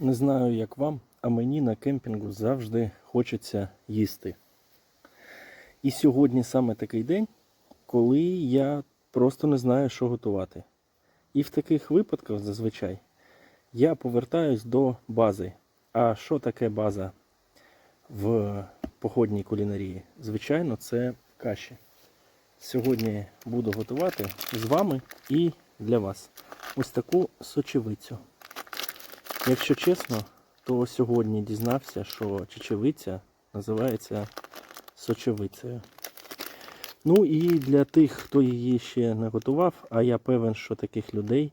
Не знаю, як вам, а мені на кемпінгу завжди хочеться їсти. І сьогодні саме такий день, коли я просто не знаю, що готувати. І в таких випадках зазвичай я повертаюсь до бази. А що таке база в походній кулінарії? Звичайно, це каші. Сьогодні буду готувати з вами і для вас ось таку сочевицю. Якщо чесно, то сьогодні дізнався, що чечевиця називається сочевицею. Ну і для тих, хто її ще не готував, а я певен, що таких людей,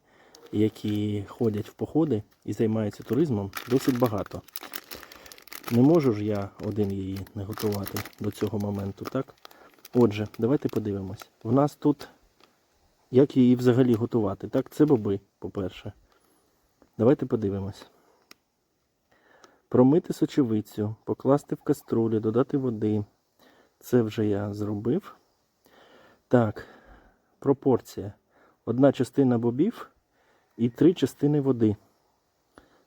які ходять в походи і займаються туризмом, досить багато. Не можу ж я один її не готувати до цього моменту, так? Отже, давайте подивимось. В нас тут як її взагалі готувати. Так, це боби, по-перше. Давайте подивимось. Промити сочевицю, покласти в каструлю, додати води. Це вже я зробив. Так, пропорція. Одна частина бобів і три частини води.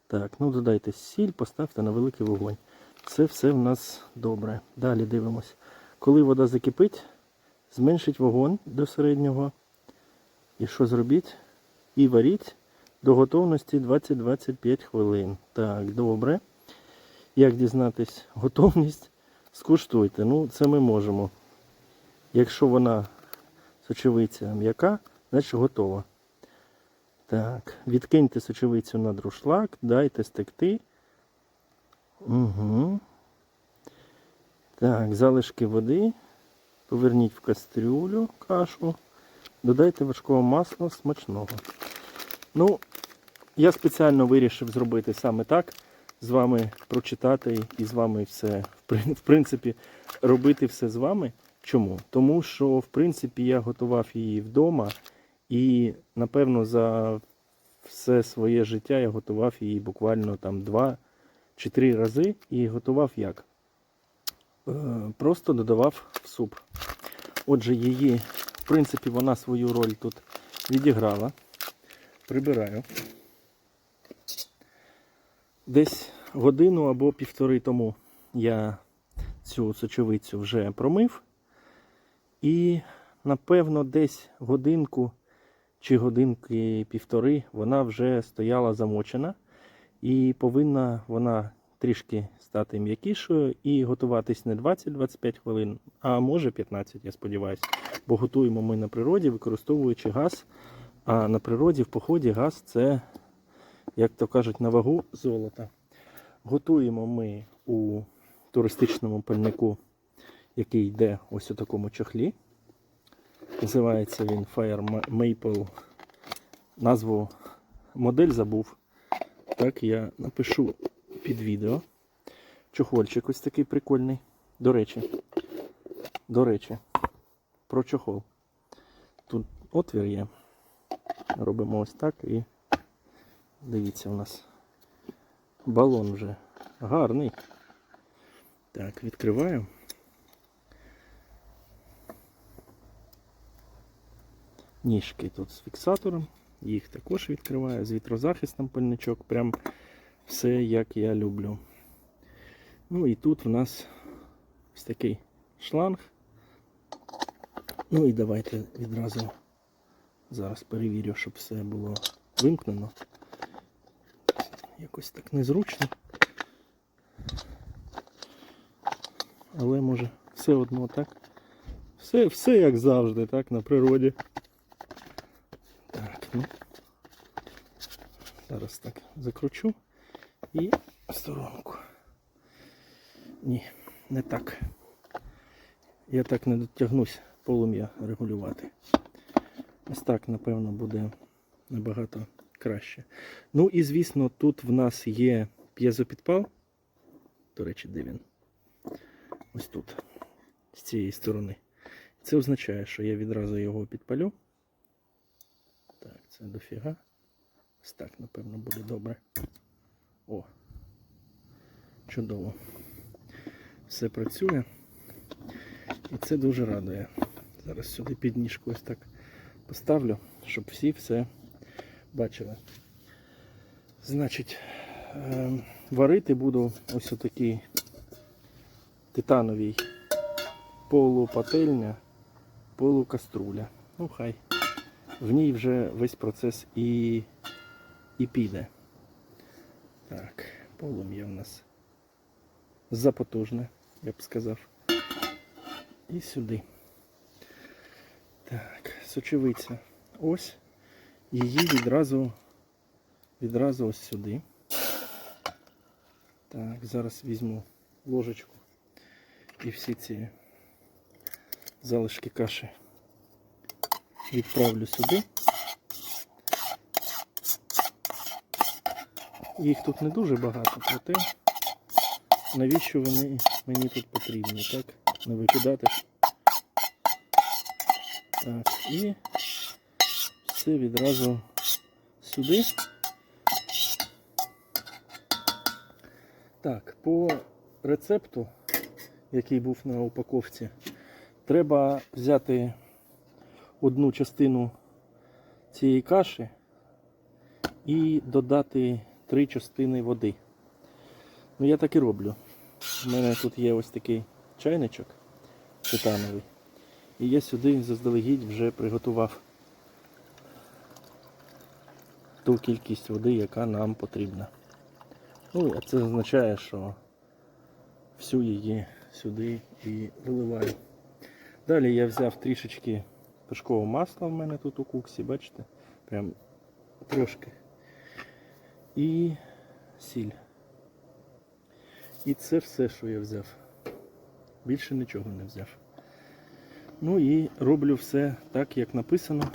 Так, ну додайте сіль, поставте на великий вогонь. Це все в нас добре. Далі дивимось. Коли вода закипить, зменшіть вогонь до середнього. І що зробіть? І варіть до готовності 20-25 хвилин. Так, добре. Як дізнатись готовність? Скуштуйте. Ну, це ми можемо. Якщо вона сочевиця м'яка, значить готова. Так, відкиньте сочевицю на друшлак, дайте стекти. Угу. Так, залишки води. Поверніть в кастрюлю кашу. Додайте вершкового масла смачного. Ну, я спеціально вирішив зробити саме так. З вами прочитати і з вами все. В принципі, робити все з вами. Чому? Тому що, в принципі, я готував її вдома, і, напевно, за все своє життя я готував її буквально там два чи три рази. І готував як? Е, Просто додавав в суп. Отже, її, в принципі, вона свою роль тут відіграла. Прибираю. Десь годину або півтори тому я цю сочовицю вже промив. І, напевно, десь годинку чи годинки півтори вона вже стояла замочена. І повинна вона трішки стати м'якішою і готуватись не 20-25 хвилин, а може 15, я сподіваюся. Бо готуємо ми на природі, використовуючи газ. А на природі в поході газ це, як то кажуть, на вагу золота. Готуємо ми у туристичному пальнику, який йде ось у такому чохлі. Називається він Fire Maple. Назву модель забув. Так, я напишу під відео. Чохольчик ось такий прикольний. До речі, до речі, про чохол. Тут отвір є. Робимо ось так і дивіться, у нас балон вже гарний. Так, відкриваю. Ніжки тут з фіксатором. Їх також відкриваю з вітрозахистом пальничок. Прям все як я люблю. Ну і тут в нас ось такий шланг. Ну і давайте відразу зараз перевірю, щоб все було вимкнено. Якось так незручно. Але може все одно так. Все, все як завжди, так, на природі. Так, ну. Зараз так закручу і в сторонку. Ні, не так. Я так не дотягнусь полум'я регулювати. Ось так, напевно, буде набагато краще. Ну і звісно, тут в нас є п'єзопідпал. До речі, де він? Ось тут, з цієї сторони. Це означає, що я відразу його підпалю. Так, це дофіга. Ось так, напевно, буде добре. О, чудово. Все працює. І це дуже радує. Зараз сюди підніжку ось так поставлю, щоб всі все бачили. Значить, Е, Варити буду ось отакий титановій полупательня, полукаструля. Ну хай. В ній вже весь процес і, і піде. Так, полум'я в нас запотужне, я б сказав. І сюди. Так, сочевиця. Ось. Її відразу, відразу ось сюди. Так, зараз візьму ложечку і всі ці залишки каші відправлю сюди. Їх тут не дуже багато, проте навіщо вони мені тут потрібні, так? Не викидати. Так, і все відразу сюди. Так, по рецепту, який був на упаковці, треба взяти одну частину цієї каші і додати три частини води. Ну, я так і роблю. У мене тут є ось такий чайничок титановий. І я сюди заздалегідь вже приготував ту кількість води, яка нам потрібна. Ну, а це означає, що всю її сюди і виливаю. Далі я взяв трішечки пашкового масла в мене тут у куксі, бачите? Прям трошки. І сіль. І це все, що я взяв. Більше нічого не взяв. Ну і роблю все так, як написано.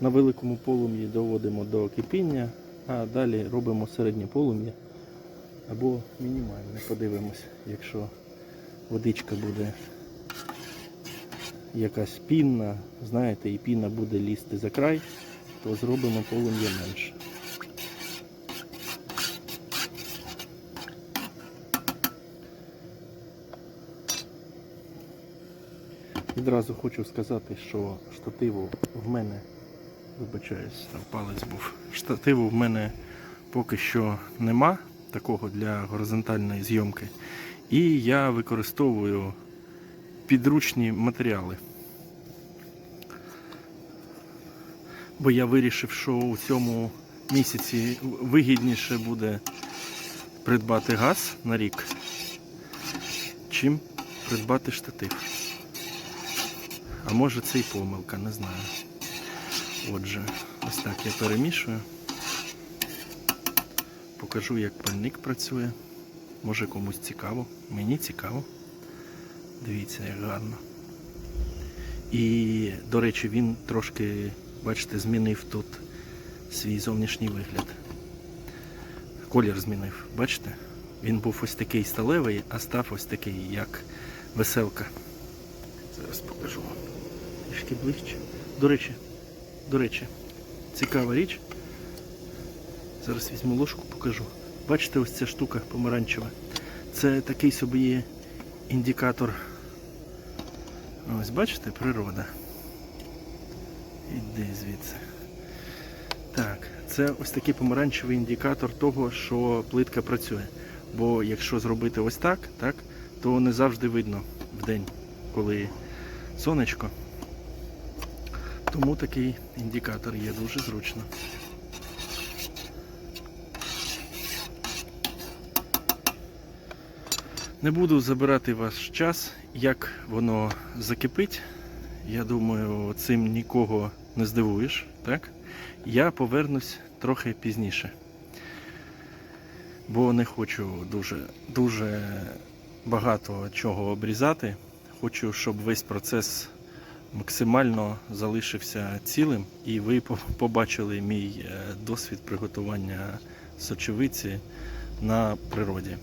На великому полум'ї доводимо до кипіння, а далі робимо середнє полум'я або мінімальне. Подивимось, якщо водичка буде якась пінна, знаєте, і піна буде лізти за край, то зробимо полум'я менше. Відразу хочу сказати, що штативу в мене, вибачаюсь, там палець був. Штативу в мене поки що нема такого для горизонтальної зйомки. І я використовую підручні матеріали. Бо я вирішив, що у цьому місяці вигідніше буде придбати газ на рік, чим придбати штатив. А може це і помилка, не знаю. Отже, ось так я перемішую. Покажу, як пальник працює. Може комусь цікаво. Мені цікаво. Дивіться, як гарно. І, до речі, він трошки, бачите, змінив тут свій зовнішній вигляд. Колір змінив, бачите? Він був ось такий сталевий, а став ось такий, як веселка. Зараз покажу вам. Трішки ближче. До речі, до речі, цікава річ. Зараз візьму ложку, покажу. Бачите, ось ця штука помаранчева. Це такий собі індикатор. Ось бачите, природа. Іди звідси. Так, це ось такий помаранчевий індикатор того, що плитка працює. Бо якщо зробити ось так, так, то не завжди видно в день, коли сонечко. Тому такий індикатор є дуже зручно. Не буду забирати ваш час, як воно закипить. Я думаю, цим нікого не здивуєш. Так? Я повернусь трохи пізніше. Бо не хочу дуже, дуже багато чого обрізати. Хочу, щоб весь процес максимально залишився цілим, і ви побачили мій е, досвід приготування сочевиці на природі.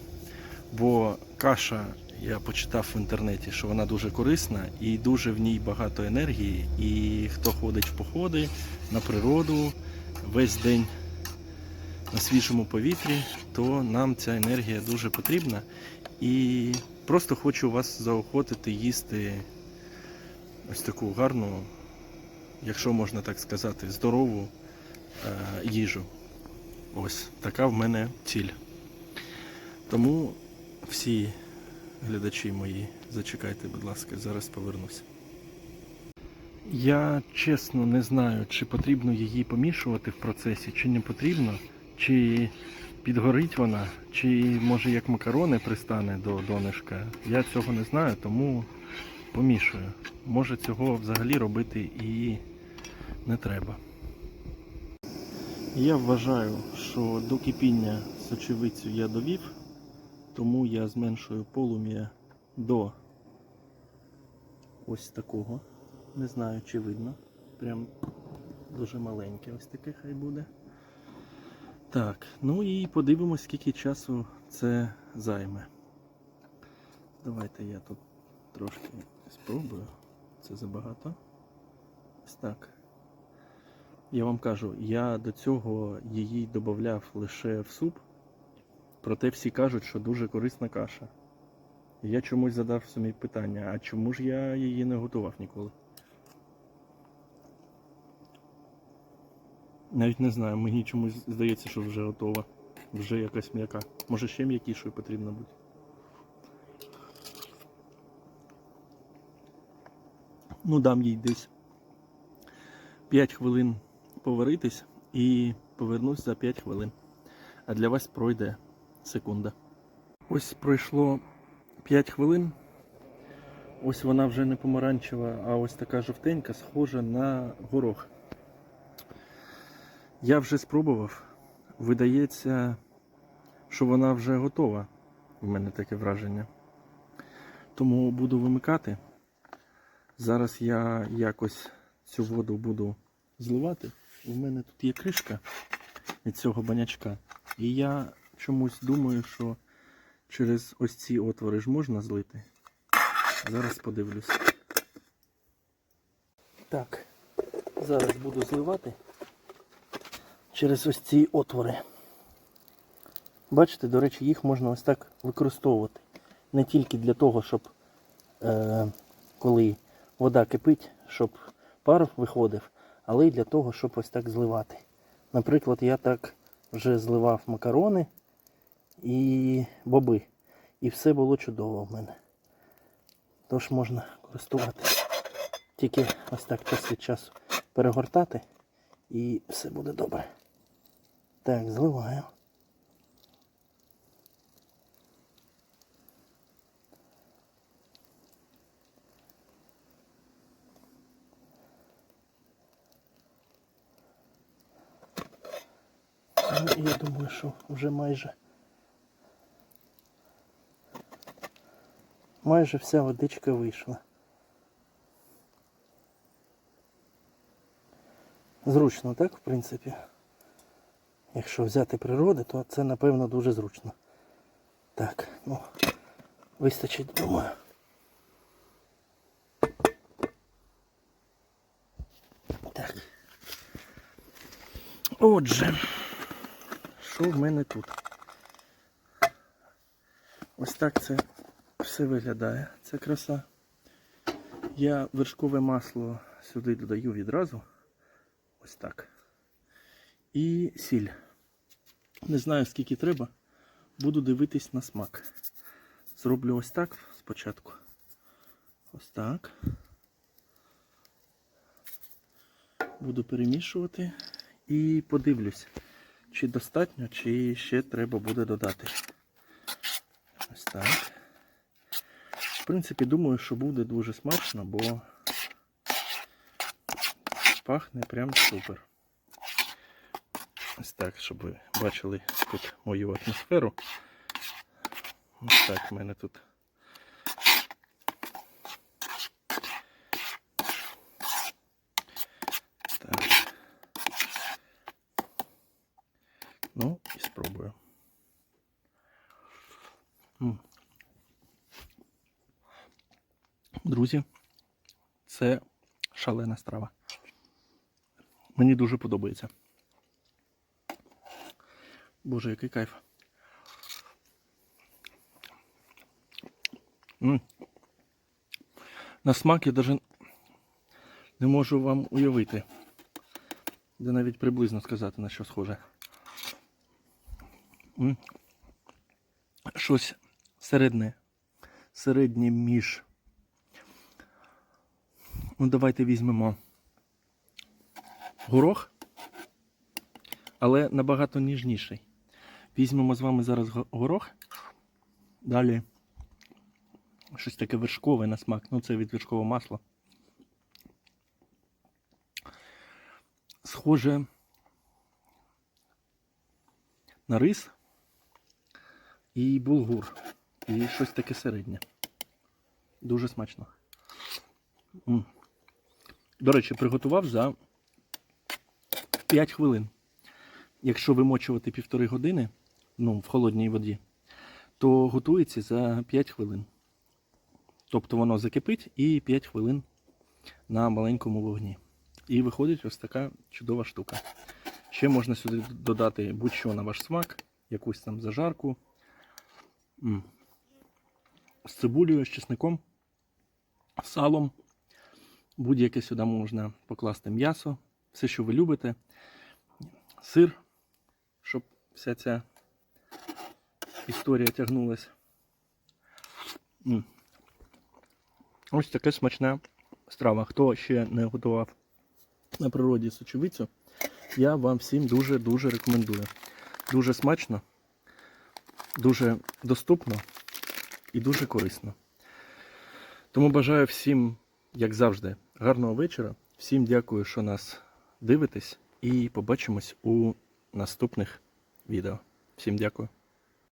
Бо каша, я почитав в інтернеті, що вона дуже корисна і дуже в ній багато енергії. І хто ходить в походи на природу весь день на свіжому повітрі, то нам ця енергія дуже потрібна. І просто хочу вас заохотити їсти ось таку гарну, якщо можна так сказати, здорову е, їжу. Ось така в мене ціль. Тому всі глядачі мої, зачекайте, будь ласка, зараз повернуся. Я чесно не знаю, чи потрібно її помішувати в процесі, чи не потрібно, чи підгорить вона, чи може як макарони пристане до донышка. Я цього не знаю, тому помішую. Може цього взагалі робити і не треба. Я вважаю, що до кипіння сочевицю я довів, тому я зменшую полум'я до ось такого. Не знаю, чи видно. Прям дуже маленьке ось таке хай буде. Так, ну і подивимось, скільки часу це займе. Давайте я тут трошки спробую. Це забагато. Ось так. Я вам кажу, я до цього її додавав лише в суп, проте всі кажуть, що дуже корисна каша. Я чомусь задав собі питання, а чому ж я її не готував ніколи? Навіть не знаю, мені чомусь здається, що вже готова. Вже якась м'яка. Може ще м'якішою потрібно бути. Ну, дам їй десь 5 хвилин поваритись і повернусь за 5 хвилин. А для вас пройде секунда. Ось пройшло 5 хвилин. Ось вона вже не помаранчева, а ось така жовтенька, схожа на горох. Я вже спробував. Видається, що вона вже готова. У мене таке враження. Тому буду вимикати. Зараз я якось цю воду буду зливати. У мене тут є кришка від цього банячка. І я чомусь думаю, що через ось ці отвори ж можна злити. Зараз подивлюсь. Так, зараз буду зливати через ось ці отвори. Бачите, до речі, їх можна ось так використовувати. Не тільки для того, щоб е, коли вода кипить, щоб пар виходив, але й для того, щоб ось так зливати. Наприклад, я так вже зливав макарони і боби. І все було чудово в мене. Тож можна користувати. Тільки ось так час від часу перегортати і все буде добре. Так, зливаю. Ну, я думаю, що вже майже майже вся водичка вийшла. Зручно, так, в принципі. Якщо взяти природи, то це напевно дуже зручно. Так, ну, вистачить, думаю. Так. Отже, що в мене тут? Ось так це все виглядає. Це краса. Я вершкове масло сюди додаю відразу. Ось так. І сіль. Не знаю скільки треба. Буду дивитись на смак. Зроблю ось так спочатку. Ось так. Буду перемішувати і подивлюсь, чи достатньо, чи ще треба буде додати. Ось так. В принципі, думаю, що буде дуже смачно, бо пахне прям супер. Ось так, щоб ви бачили тут мою атмосферу. Ось так в мене тут. Так. Ну, і спробую. Друзі, це шалена страва. Мені дуже подобається. Боже, який кайф. На смак я навіть не можу вам уявити. де навіть приблизно сказати, на що схоже. Щось середне. Середнє між. Ну, давайте візьмемо горох, але набагато ніжніший. Візьмемо з вами зараз горох. Далі щось таке вершкове на смак. Ну, це від вершкового масла. Схоже на рис і булгур. І щось таке середнє. Дуже смачно. М. До речі, приготував за 5 хвилин. Якщо вимочувати півтори години, ну, в холодній воді, то готується за 5 хвилин. Тобто воно закипить і 5 хвилин на маленькому вогні. І виходить ось така чудова штука. Ще можна сюди додати будь-що на ваш смак, якусь там зажарку. З цибулею, з чесником, салом. Будь-яке сюди можна покласти м'ясо, все, що ви любите. Сир, щоб вся ця історія тягнулася. Ось таке смачна страва. Хто ще не готував на природі сочевицю, я вам всім дуже-дуже рекомендую. Дуже смачно, дуже доступно і дуже корисно. Тому бажаю всім, як завжди, гарного вечора. Всім дякую, що нас дивитесь, і побачимось у наступних відео. Всім дякую.